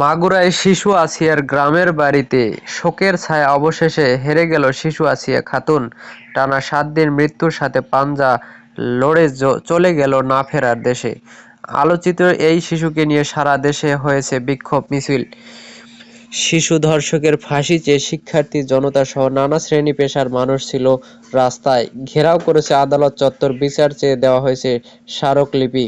মাগুরায় শিশু আসিয়ার গ্রামের বাড়িতে শোকের ছায়া অবশেষে হেরে গেল শিশু আসিয়া খাতুন। টানা সাত দিন মৃত্যুর সাথে পাঞ্জা লড়ে চলে গেল না ফেরার দেশে। আলোচিত এই শিশুকে নিয়ে সারা দেশে হয়েছে বিক্ষোভ মিছিল। শিশু ধর্ষকের ফাঁসি চেয়ে শিক্ষার্থী জনতা সহ নানা শ্রেণি পেশার মানুষ ছিল রাস্তায়। ঘেরাও করেছে আদালত চত্বর, বিচার চেয়ে দেওয়া হয়েছে স্মারকলিপি।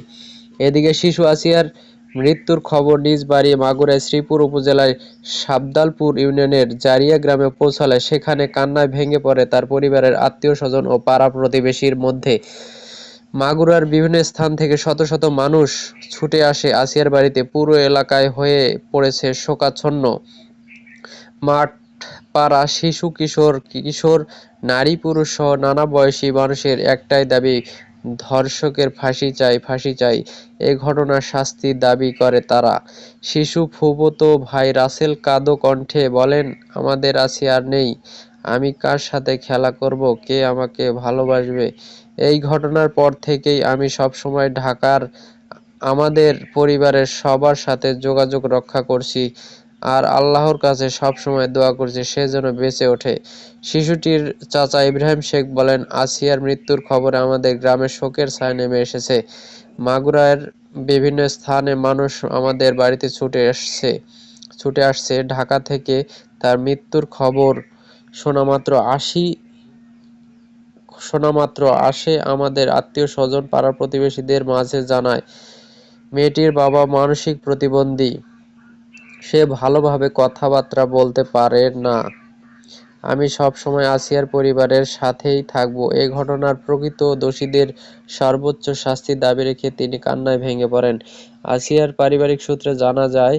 এদিকে শিশু আসিয়ার মৃত্যুর খবর নিজ বাড়ি মাগুরায় শ্রীপুর উপজেলার সাবদালপুর ইউনিয়নের জারিয়া গ্রামে পৌঁছালে সেখানে কান্নায় ভেঙে পড়ে তার পরিবারের আত্মীয়-স্বজন ও পাড়া প্রতিবেশীর মধ্যে। মাগুরার বিভিন্ন স্থান থেকে শত শত মানুষ ছুটে আসে আসিয়ার বাড়িতে। পুরো এলাকায় হয়ে পড়েছে শোকাচ্ছন্ন। মাঠ, পাড়া, শিশু, কিশোর কিশোর, নারী, পুরুষ সহ নানা বয়সী মানুষের একটাই দাবি ধর্ষকের ফাঁসি চাই ফাঁসি চাই। এ ঘটনার শাস্তি দাবি করে তারা। শিশু ফুফতো ভাই রাসেল কাদো কণ্ঠে বলেন, আমাদের আছে আর নেই। আমি কার সাথে খেলা করব? কে আমাকে ভালোবাসবে? এই ঘটনার পর থেকেই আমি সবসময় ঢাকার আমাদের পরিবারের সবার সাথে যোগাযোগ রক্ষা করছি। আর আল্লাহর কাছে সবসময় দোয়া করছি, সে যেন বেঁচে ওঠে। শিশুটির চাচা ইব্রাহিম শেখ বলেন, আসিয়ার মৃত্যুর খবরে আমাদের গ্রামে শোকের ছায়া নেমে এসেছে। মাগুরার বিভিন্ন স্থানে মানুষ আমাদের বাড়িতে ছুটে আসছে ছুটে আসছে। ঢাকা থেকে তার মৃত্যুর খবর শোনামাত্র আসি, শোনামাত্র আসে আমাদের আত্মীয় স্বজন, পাড়া প্রতিবেশীদের মাঝে জানায়। মেয়েটির বাবা মানসিক প্রতিবন্ধী। সে ভালোভাবে কথাবার্তা বলতে পারে না। আমি সব সময় আসিয়ার পরিবারের সাথেই থাকব। এ ঘটনার প্রকৃত দোষীদের সর্বোচ্চ শাস্তির দাবি রেখে তিনি কান্নায় ভেঙে পড়েন। আসিয়ার পারিবারিক সূত্রে জানা যায়,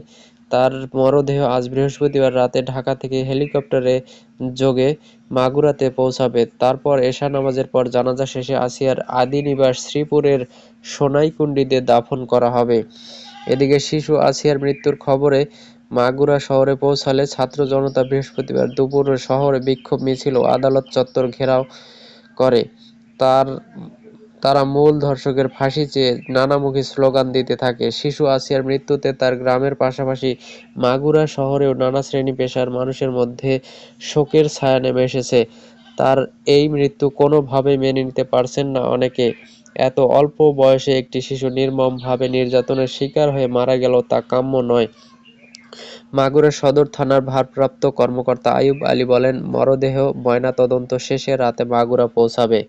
তার মরদেহ আজ বৃহস্পতিবার রাতে ঢাকা থেকে হেলিকপ্টারে যোগে মাগুরাতে পৌঁছাবে। তারপর এশা নামাজের পর জানাজা শেষে আসিয়ার আদি নিবাস শ্রীপুরের সোনাইকুণ্ডিতে দাফন করা হবে। এদিকে শিশু আসিয়ার মৃত্যুর খবরে মাগুরা শহরে পৌঁছালে ছাত্র জনতা বৃহস্পতিবার দুপুরে শহরে বিক্ষোভ মিছিল ও আদালত চত্বর ঘেরাও করে। তার, তারা মূল ধর্ষকের ফাঁসি চেয়ে নানামুখী স্লোগান দিতে থাকে। শিশু আসিয়ার মৃত্যুতে তার গ্রামের পাশাপাশি মাগুরা শহরেও নানা শ্রেণি পেশার মানুষের মধ্যে শোকের ছায়া নেমে এসেছে। তার এই মৃত্যু কোনোভাবেই মেনে নিতে পারছেন না অনেকে। এত অল্প বয়সে একটি শিশু নির্মমভাবে নির্যাতনের শিকার হয়ে মারা গেল তা কাম্য নয়। মাগুরা সদর থানার ভারপ্রাপ্ত কর্মকর্তা আয়ুব আলী বলেন, মরদেহ ময়নাতদন্ত শেষে রাতে মাগুরা পৌঁছাবে।